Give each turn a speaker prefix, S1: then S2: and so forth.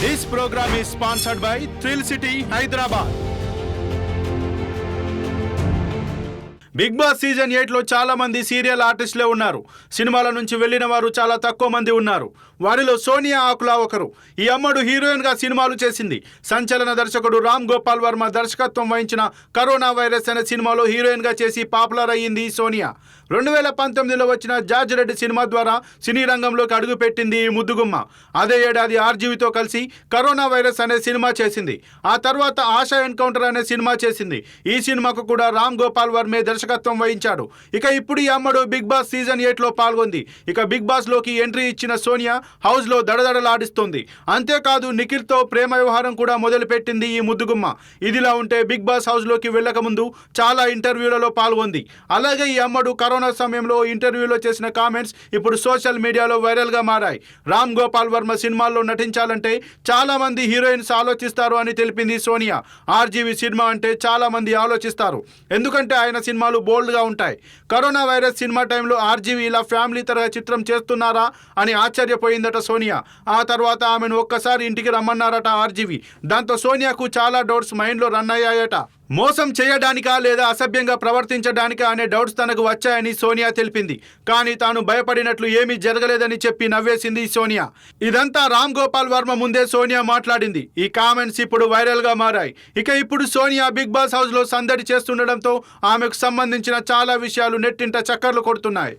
S1: This programme is sponsored by thrill city Hyderabad Bigg Boss season ఎయిట్లో చాలామంది చాలా మంది సీరియల్ ఆర్టిస్టులే ఉన్నారు. సినిమాల నుంచి వెళ్ళిన వారు చాలా తక్కువ మంది ఉన్నారు. వారిలో సోనియా ఆకులా ఒకరు. ఈ అమ్మడు హీరోయిన్గా సినిమాలు చేసింది. సంచలన దర్శకుడు రామ్ గోపాల్ వర్మ దర్శకత్వం వహించిన కరోనా వైరస్ అనే సినిమాలో హీరోయిన్గా చేసి పాపులర్ అయ్యింది సోనియా. రెండు వేల పంతొమ్మిదిలో వచ్చిన జార్జ్ రెడ్డి సినిమా ద్వారా సినీ రంగంలోకి అడుగుపెట్టింది ఈ ముద్దుగుమ్మ. అదే ఏడాది ఆర్జీవితో కలిసి కరోనా వైరస్ అనే సినిమా చేసింది. ఆ తర్వాత ఆశా ఎన్కౌంటర్ అనే సినిమా చేసింది. ఈ సినిమాకు కూడా రామ్ గోపాల్ వర్మే దర్శకత్వం వహించాడు. ఇక ఇప్పుడు ఈ అమ్మడు బిగ్ బాస్ సీజన్ ఎయిట్లో పాల్గొంది. ఇక బిగ్ బాస్లోకి ఎంట్రీ ఇచ్చిన సోనియా హౌస్లో దడదడలాడిస్తోంది. అంతేకాదు నిఖిల్తో ప్రేమ వ్యవహారం కూడా మొదలుపెట్టింది ఈ ముద్దుగుమ్మ. ఇదిలా ఉంటే బిగ్ బాస్ హౌస్లోకి వెళ్ళక ముందు చాలా ఇంటర్వ్యూలలో పాల్గొంది. అలాగే ఈ అమ్మడు కరోనా సమయంలో ఇంటర్వ్యూలో చేసిన కామెంట్స్ ఇప్పుడు సోషల్ మీడియాలో వైరల్గా మారాయి. రామ్ గోపాల్ వర్మ సినిమాల్లో నటించాలంటే చాలా మంది హీరోయిన్స్ ఆలోచిస్తారు అని తెలిపింది సోనియా. ఆర్జీవి సినిమా అంటే చాలా మంది ఆలోచిస్తారు. ఎందుకంటే ఆయన సినిమాలు సినిమాలు బోల్డ్గా ఉంటాయి. కరోనా వైరస్ సినిమా టైంలో ఆర్జీవి ఇలా ఫ్యామిలీ తరహా చిత్రం చేస్తున్నారా అని ఆశ్చర్యపోయిందట సోనియా. ఆ తర్వాత ఆమెను ఒక్కసారి ఇంటికి రమ్మన్నారట ఆర్జీవి. దాంతో సోనియాకు చాలా డౌట్స్ మైండ్లో రన్ అయ్యాయట. మోసం చేయడానికా లేదా అసభ్యంగా ప్రవర్తించడానికా అనే డౌట్స్ తనకు వచ్చాయని సోనియా తెలిపింది. కానీ తాను భయపడినట్లు ఏమీ జరగలేదని చెప్పి నవ్వేసింది సోనియా. ఇదంతా రామ్ గోపాల్ వర్మ ముందే సోనియా మాట్లాడింది. ఈ కామెంట్స్ ఇప్పుడు వైరల్గా మారాయి. ఇక ఇప్పుడు సోనియా బిగ్ బాస్ హౌస్లో సందడి చేస్తుండడంతో ఆమెకు సంబంధించిన చాలా విషయాలు నెట్టింట చక్కర్లు కొడుతున్నాయి.